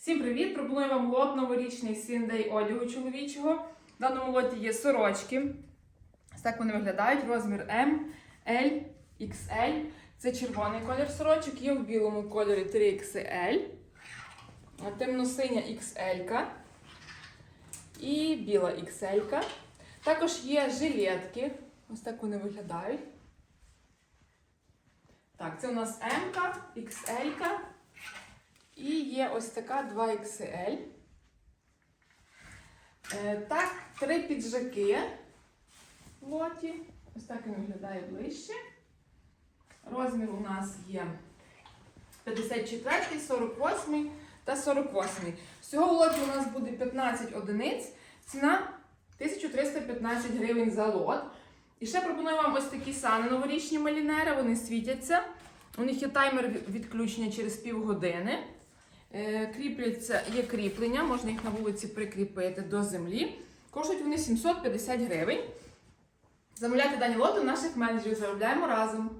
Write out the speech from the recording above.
Всім привіт! Пропоную вам лот новорічний сіндей одягу чоловічого. В даному лоті є сорочки. Ось так вони виглядають. Розмір М, L, XL. Це червоний колір сорочок, є в білому кольорі 3XL, а темно-синя XL і біла XL. Також є жилетки. Ось так вони виглядають. Так, це у нас М, XL. І є ось така 2XL. Е, так, три піджаки в лоті. Ось так він виглядає ближче. Розмір у нас є 54, 48 та 48. Всього в лоті у нас буде 15 одиниць. Ціна 1315 гривень за лот. І ще пропоную вам ось такі сани новорічні малінери, вони світяться. У них є таймер відключення через півгодини. Е, Кріпляться, є кріплення, можна їх на вулиці прикріпити до землі. Коштують вони 750 гривень. Замовляйте дані лоти наших менеджерів, заробляємо разом.